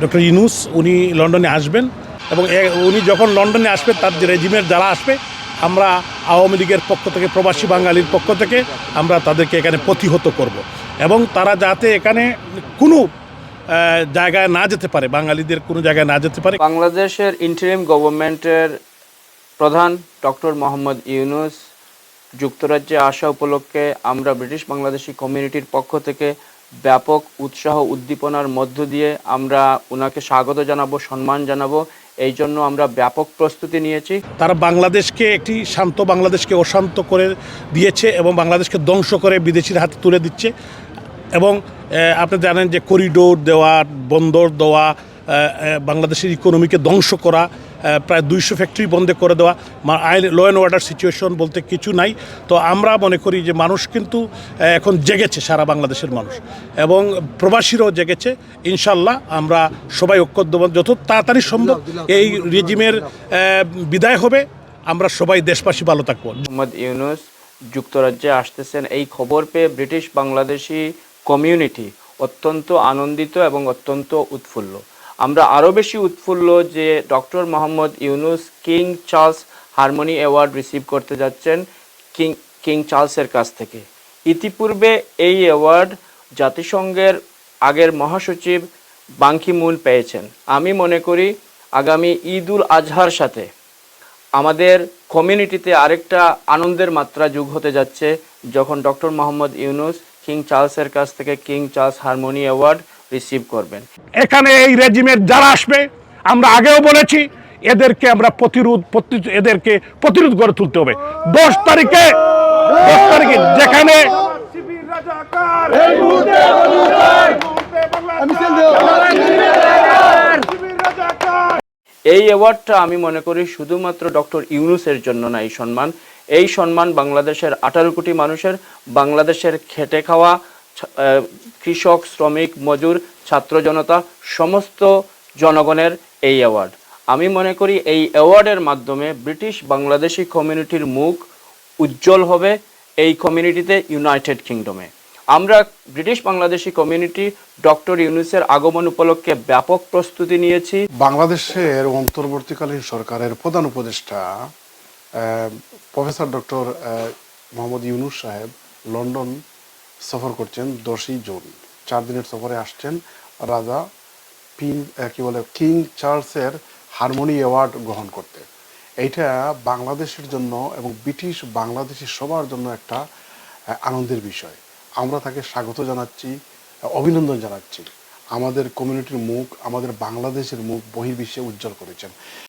Doctor Yunus উনি লন্ডনে আসবেন এবং উনি যখন লন্ডনে আসবে, তার রেজিমের যারা আসবে, আমরা আওয়ামী লীগের পক্ষ থেকে, প্রবাসী বাঙালির পক্ষ থেকে আমরা তাদেরকে এখানে প্রতিহত করব। এবং তারা যাতে এখানে কোনো জায়গায় না যেতে পারে, বাঙালিদের কোনো জায়গায় না যেতে পারে। বাংলাদেশের ইন্টারিম গভর্নমেন্টের প্রধান ডক্টর মোহাম্মদ ইউনুস, যুক্তরাজ্যে আসা উপলক্ষে আমরা ব্রিটিশ বাংলাদেশি কমিউনিটির পক্ষ থেকে ব্যাপক উৎসাহ উদ্দীপনার মধ্য দিয়ে আমরা ওনাকে স্বাগত জানাব, সম্মান জানাব। এই জন্য আমরা ব্যাপক প্রস্তুতি নিয়েছি। তারা বাংলাদেশকে একটি শান্ত বাংলাদেশকে অশান্ত করে দিয়েছে এবং বাংলাদেশকে ধ্বংস করে বিদেশির হাতে তুলে দিচ্ছে। এবং আপনি জানেন যে করিডোর দেওয়া, বন্দর দেওয়া বাংলাদেশের ইকোনমিকে ধ্বংস করা প্রায় দুইশো ফ্যাক্টরি বন্ধ করে দেওয়া। আইন ল অ্যান্ড অর্ডার সিচুয়েশন বলতে কিছু নাই। তো আমরা মনে করি যে মানুষ কিন্তু এখন জেগেছে সারা বাংলাদেশের মানুষ। এবং প্রবাসীরাও জেগেছে। ইনশাল্লাহ আমরা সবাই ঐক্যবদ্ধ। যত তাড়াতাড়ি সম্ভব এই রেজিমের বিদায় হবে। আমরা সবাই দেশবাসী ভালো থাকব। মোহাম্মদ ইউনুস যুক্তরাজ্যে আসতেছেন। এই খবর পেয়ে ব্রিটিশ বাংলাদেশি কমিউনিটি অত্যন্ত আনন্দিত এবং অত্যন্ত উৎফুল্ল। আমরা আরও বেশি উৎফুল্ল যে doctor Mohammad Yunus King Charles harmony award receive করতে যাচ্ছেন কিং কিং চার্লসের কাছ থেকে। ইতিপূর্বে এই অ্যাওয়ার্ড জাতিসংঘের আগের মহাসচিব বাংকি মুন পেয়েছেন। আমি মনে করি আগামী ঈদ উল আজহার সাথে আমাদের কমিউনিটিতে আরেকটা আনন্দের মাত্রা যোগ হতে যাচ্ছে, যখন ডক্টর মোহাম্মদ ইউনুস কিং চার্লসের কাছ থেকে King Charles harmony award receive করবেন। এখানে এই রেজিমের যারা আসবে আমরা আগেও বলেছি এদেরকে আমরা প্রতিরোধ প্রতি- এদেরকে প্রতিরোধ করে তুলতে হবে। দশ তারিখে দশ তারিখে যেখানে এই অ্যাওয়ার্ডটা আমি মনে করি শুধুমাত্র ডক্টর ইউনুসের জন্য না এই সম্মান। এই সম্মান বাংলাদেশের আঠারো কোটি মানুষের বাংলাদেশের খেটে খাওয়া কৃষক, শ্রমিক, মজুর, ছাত্র জনতা, সমস্ত জনগণের এই অ্যাওয়ার্ড আমি মনে করি এই অ্যাওয়ার্ডের মাধ্যমে ব্রিটিশ বাংলাদেশি কমিউনিটির মুখ উজ্জ্বল হবে এই কমিউনিটিতে ইউনাইটেড কিংডমে আমরা ব্রিটিশ বাংলাদেশি কমিউনিটি ডক্টর ইউনুসের আগমন উপলক্ষে ব্যাপক প্রস্তুতি নিয়েছি। বাংলাদেশের অন্তর্বর্তীকালীন সরকারের প্রধান উপদেষ্টা প্রফেসর ডক্টর মোহাম্মদ ইউনুস সাহেব, লন্ডন সফর করছেন দশই জুন। চার দিনের সফরে আসছেন রাজা পিন কি বলে, কিং চার্লসের হারমোনি অ্যাওয়ার্ড গ্রহণ করতে। এইটা বাংলাদেশের জন্য এবং ব্রিটিশ বাংলাদেশি সবার জন্য একটা আনন্দের বিষয়। আমরা তাকে স্বাগত জানাচ্ছি অভিনন্দন জানাচ্ছি। আমাদের কমিউনিটির মুখ, আমাদের বাংলাদেশের মুখ বহির্বিশ্বে উজ্জ্বল করেছেন।